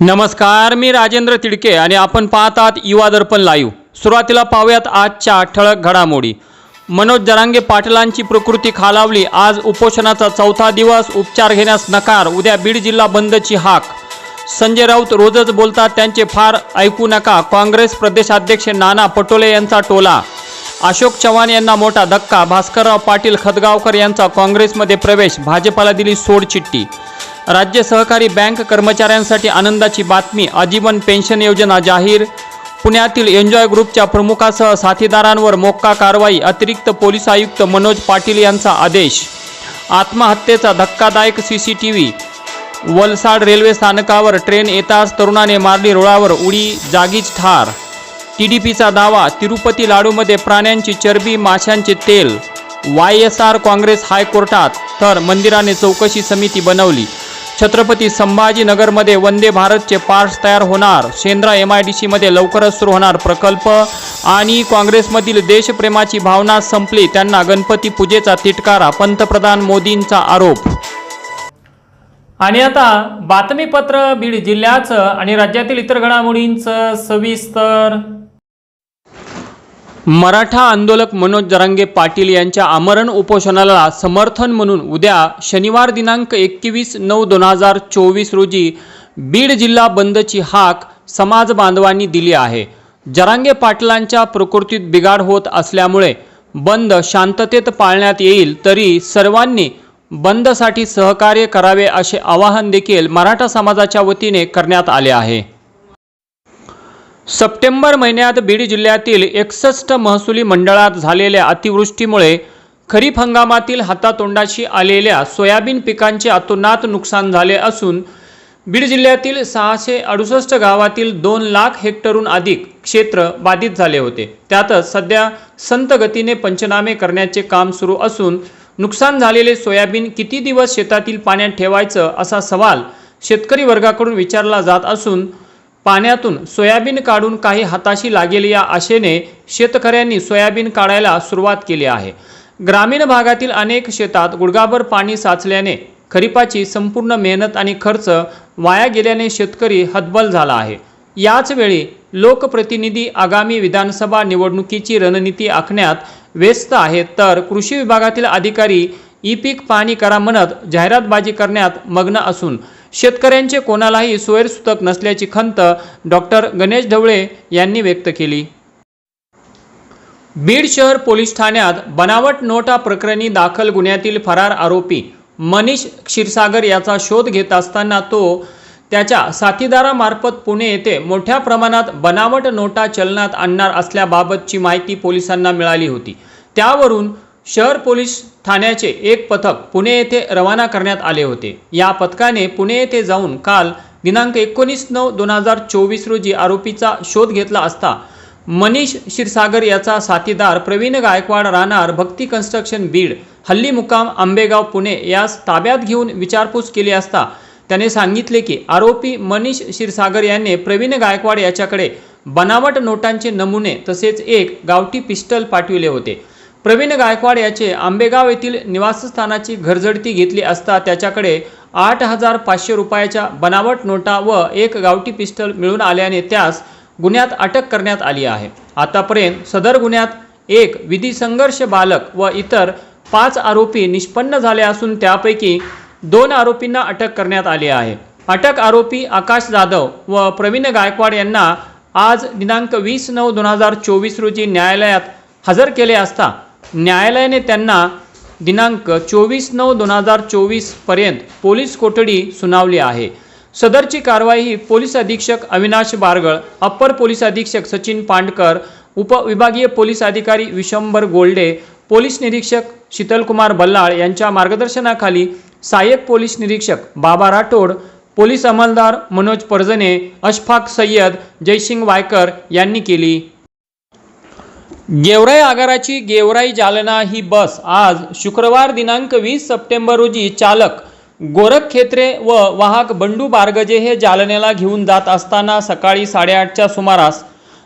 नमस्कार मी राजेंद्र तिडके आणि आपण पाहतात युवा दर्पण लाईव्ह. सुरुवातीला पाहूयात आजच्या ठळक घडामोडी. मनोज जरांगे पाटलांची प्रकृती खालावली आज उपोषणाचा चौथा दिवस उपचार घेण्यास नकार उद्या बीड जिल्हा बंदची हाक. संजय राऊत रोजच बोलतात त्यांचे फार ऐकू नका काँग्रेस प्रदेशाध्यक्ष नाना पटोले यांचा टोला. अशोक चव्हाण यांना मोठा धक्का. भास्करराव पाटील खदगावकर यांचा काँग्रेसमध्ये प्रवेश. भाजपाला दिली सोडचिठ्ठी राज्य सहकारी बँक कर्मचाऱ्यांसाठी आनंदाची बातमी. आजीवन पेन्शन योजना जाहीर. पुण्यातील एन्जॉय ग्रुपच्या प्रमुखासह साथीदारांवर मोक्का कारवाई. अतिरिक्त पोलीस आयुक्त मनोज पाटील यांचा आदेश. आत्महत्येचा धक्कादायक C C T V. Valsad railway स्थानकावर ट्रेन येताच तरुणाने मारली रुळावर उडी जागीच ठार टी डी पीचा दावा तिरुपती लाडूमध्ये प्राण्यांची चरबी माशांचे तेल. वाय एस आर काँग्रेस हायकोर्टात तर मंदिराने चौकशी समिती बनवली. छत्रपती संभाजीनगरमध्ये वंदे भारतचे पार्ट्स तयार होणार. शेंद्रा एम आय डी सीमध्ये लवकरच सुरू होणार प्रकल्प आणि काँग्रेसमधील देशप्रेमाची भावना संपली. त्यांना गणपती पूजेचा तिटकारा पंतप्रधान मोदींचा आरोप. आणि आता बातमीपत्र बीड जिल्ह्याचं आणि राज्यातील इतर घडामोडींचं सविस्तर मराठा आंदोलक मनोज जरांगे पाटील यांच्या आमरण उपोषणाला समर्थन म्हणून उद्या शनिवार दिनांक एकवीस नऊ दोन हजार चोवीस रोजी बीड जिल्हा बंदची हाक समाज बांधवांनी दिली आहे. जरांगे पाटलांच्या प्रकृतीत बिघाड होत असल्यामुळे बंद शांततेत पाळण्यात येईल तरी सर्वांनी बंदसाठी सहकार्य करावे असे आवाहन देखील मराठा समाजाच्या वतीने करण्यात आले आहे. सप्टेंबर महिन्यात बीड जिल्ह्यातील एकसष्ट महसुली मंडळात झालेल्या अतिवृष्टीमुळे खरीप हंगामातील हातातोंडाशी आलेल्या सोयाबीन पिकांचे अतोनात नुकसान झाले असून बीड जिल्ह्यातील सहाशे अडुसष्ट गावातील दोन लाख हेक्टरहून अधिक क्षेत्र बाधित झाले होते. त्यातच सध्या संत गतीने पंचनामे करण्याचे काम सुरू असून नुकसान झालेले सोयाबीन किती दिवस शेतातील पाण्यात ठेवायचं असा सवाल शेतकरी वर्गाकडून विचारला जात असून पाण्यातून सोयाबीन काढून काही हाताशी लागेल या आशेने शेतकऱ्यांनी सोयाबीन काढायला सुरुवात केली आहे. ग्रामीण भागातील अनेक शेतात गुडघाभर पाणी साचल्याने खरीपाची संपूर्ण मेहनत आणि खर्च वाया गेल्याने शेतकरी हतबल झाला आहे. याचवेळी लोकप्रतिनिधी आगामी विधानसभा निवडणुकीची रणनीती आखण्यात व्यस्त आहेत तर कृषी विभागातील अधिकारी ई पीक पाणी करा म्हणत जाहिरातबाजी करण्यात मग्न असून शेतकऱ्यांचे कोणालाही सोयरसूतक नसल्याची खंत डॉक्टर गणेश ढवळे यांनी व्यक्त केली. बीड शहर पोलीस ठाण्यात बनावट नोटा प्रकरणी दाखल गुन्ह्यातील फरार आरोपी मनीष क्षीरसागर याचा शोध घेत असताना तो त्याच्या साथीदारामार्फत पुणे येथे मोठ्या प्रमाणात बनावट नोटा चलनात आणणार असल्याबाबतची माहिती पोलिसांना मिळाली होती. त्यावरून शहर पोलीस ठाण्याचे एक पथक पुणे येथे रवाना करण्यात आले होते. या पथकाने पुणे येथे जाऊन काल दिनांक एकोणीस नऊ दोन हजार चोवीस रोजी आरोपीचा शोध घेतला असता मनीष क्षीरसागर याचा साथीदार प्रवीण गायकवाड राहणार भक्ती कन्स्ट्रक्शन बीड हल्ली मुक्काम आंबेगाव पुणे यास ताब्यात घेऊन विचारपूस केली असता त्याने सांगितले की आरोपी मनीष क्षीरसागर यांनी प्रवीण गायकवाड याच्याकडे बनावट नोटांचे नमुने तसेच एक गावठी पिस्टल पाठविले होते. प्रवीण गायकवाड याचे आंबेगाव येथील निवासस्थानाची घरझडती घेतली असता त्याच्याकडे आठ हजार पाचशे रुपयाच्या बनावट नोटा व एक गावठी पिस्टल मिळून आल्याने त्यास गुन्ह्यात अटक करण्यात आली आहे. आतापर्यंत सदर गुन्ह्यात एक विधी संघर्ष बालक व इतर पाच आरोपी निष्पन्न झाले असून त्यापैकी दोन आरोपींना अटक करण्यात आली आहे. अटक आरोपी आकाश जाधव व प्रवीण गायकवाड यांना आज दिनांक वीस नऊ दोन हजार चोवीस रोजी न्यायालयात हजर केले असता न्यायालयाने त्यांना दिनांक चोवीस नऊ दोन हजार चोवीसपर्यंत पोलीस कोठडी सुनावली आहे. सदरची कारवाई ही पोलीस अधीक्षक अविनाश बारगळ अप्पर पोलीस अधीक्षक सचिन पांडकर उपविभागीय पोलीस अधिकारी विशंभर गोल्डे पोलीस निरीक्षक शीतलकुमार बल्लाळ यांच्या मार्गदर्शनाखाली सहाय्यक पोलीस निरीक्षक बाबा राठोड पोलीस अंमलदार मनोज परजने अशफाक सय्यद जयसिंग वायकर यांनी केली. गेवराई आगाराची गेवराई जालना ही बस आज शुक्रवार दिनांक वीस सप्टेंबर रोजी चालक गोरख खेत्रे व वाहक बंडू बारगजे हे जालन्याला घेऊन जात असताना सकाळी साडेआठच्या सुमारास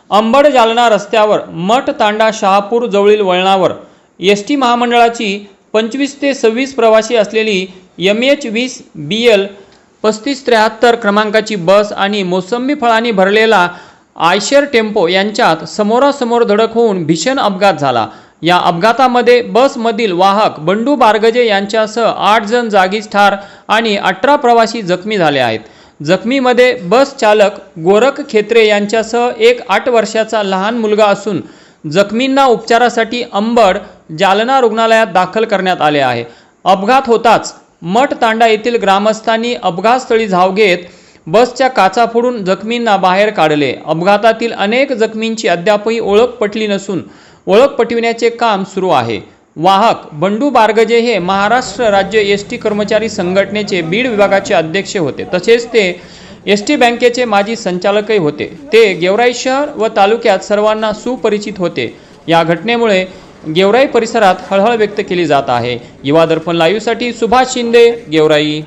अंबड जालना रस्त्यावर मठ तांडा शहापूर जवळील वळणावर एस टी महामंडळाची पंचवीस ते सव्वीस प्रवासी असलेली एम एच वीस बी एल पस्तीस त्र्याहत्तर क्रमांकाची बस आणि मोसंबी फळांनी भरलेला आयशर टेम्पो यांच्यात समोरासमोर धडक होऊन भीषण अपघात झाला. या अपघातामध्ये बसमधील वाहक बंडू बारगजे यांच्यासह आठ जण जागीच ठार आणि अठरा प्रवासी जखमी झाले आहेत. जखमीमध्ये बस चालक गोरख खेत्रे यांच्यासह एक आठ वर्षाचा लहान मुलगा असून जखमींना उपचारासाठी अंबड जालना रुग्णालयात दाखल करण्यात आले आहे. अपघात होताच मठ तांडा येथील ग्रामस्थांनी अपघातस्थळी धाव घेत बसच्या काचा फोडून जखमींना बाहेर काढले. अपघातातील अनेक जखमींची अद्यापही ओळख पटली नसून ओळख पटविण्याचे काम सुरू आहे. वाहक बंडू बारगजे हे महाराष्ट्र राज्य एस टी कर्मचारी संघटनेचे बीड विभागाचे अध्यक्ष होते. तसेच ते एस टी बँकेचे माजी संचालकही होते. ते गेवराई शहर व तालुक्यात सर्वांना सुपरिचित होते. या घटनेमुळे गेवराई परिसरात हळहळ व्यक्त केली जात आहे. युवा दर्पण लाईव्हसाठी सुभाष शिंदे गेवराई.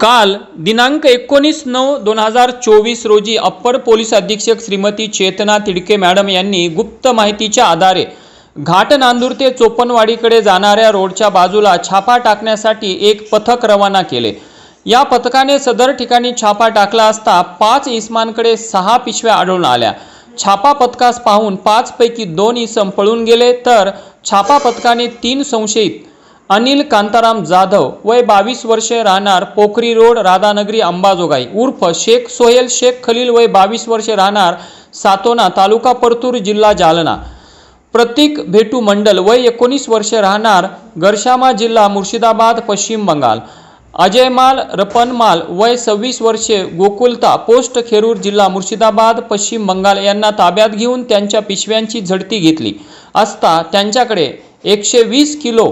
काल दिनांक एकोणीस नऊ दोन हजार चोवीस रोजी अप्पर पोलीस अधीक्षक श्रीमती चेतना तिडके मॅडम यांनी गुप्त माहितीच्या आधारे घाट नांदूर ते चोपनवाडीकडे जाणाऱ्या रोडच्या बाजूला छापा टाकण्यासाठी एक पथक रवाना केले. या पथकाने सदर ठिकाणी छापा टाकला असता पाच इसमांकडे सहा पिशव्या आढळून आल्या. छापा पथकास पाहून पाचपैकी दोन इसम पळून गेले तर छापा पथकाने तीन संशयित अनिल कांताराम जाधव वय बावीस वर्षे राहणार पोखरी रोड राधानगरी अंबाजोगाई. उर्फ शेख सोहेल शेख खलील वय बावीस वर्षे राहणार सातोना तालुका परतूर जिल्हा जालना. प्रतीक भेटू मंडल वय एकोणीस वर्षे राहणार गरशामा जिल्हा मुर्शिदाबाद पश्चिम बंगाल. अजयमाल रपनमाल वय सव्वीस वर्षे गोकुलता पोस्ट खेरूर जिल्हा मुर्शिदाबाद पश्चिम बंगाल यांना ताब्यात घेऊन त्यांच्या पिशव्यांची झडती घेतली. असता त्यांच्याकडे एकशे वीस किलो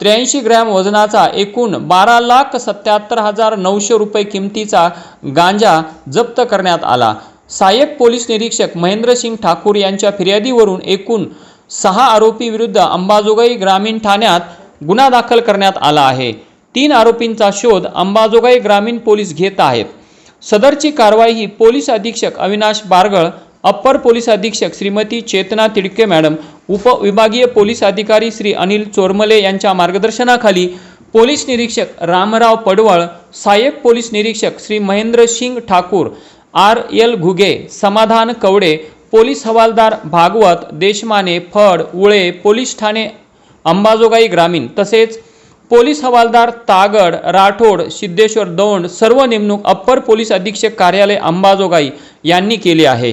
त्र्याऐंशी ग्रॅम वजनाचा एकूण बारा लाख सत्याहत्तर हजार नऊशे रुपये किमतीचा गांजा जप्त करण्यात आला. सहाय्यक पोलीस निरीक्षक महेंद्रसिंग ठाकूर यांच्या फिर्यादीवरून एकूण सहा आरोपी विरुद्ध अंबाजोगाई ग्रामीण ठाण्यात गुन्हा दाखल करण्यात आला आहे. तीन आरोपींचा शोध अंबाजोगाई ग्रामीण पोलीस घेत आहेत. सदरची कारवाई ही पोलीस अधीक्षक अविनाश बारगळ अप्पर पोलीस अधीक्षक श्रीमती चेतना तिडके मॅडम उपविभागीय पोलीस अधिकारी श्री अनिल चोरमले यांच्या मार्गदर्शनाखाली पोलीस निरीक्षक रामराव पडवळ सहाय्यक पोलीस निरीक्षक Shri Mahendra Singh Thakur R L Ghuge Samadhan Kawade police हवालदार भागवत देशमाने फड उळे पोलीस ठाणे अंबाजोगाई ग्रामीण तसेच पोलीस हवालदार तागड राठोड सिद्धेश्वर दौंड सर्व नेमणूक अप्पर पोलीस अधीक्षक कार्यालय अंबाजोगाई यांनी केली आहे.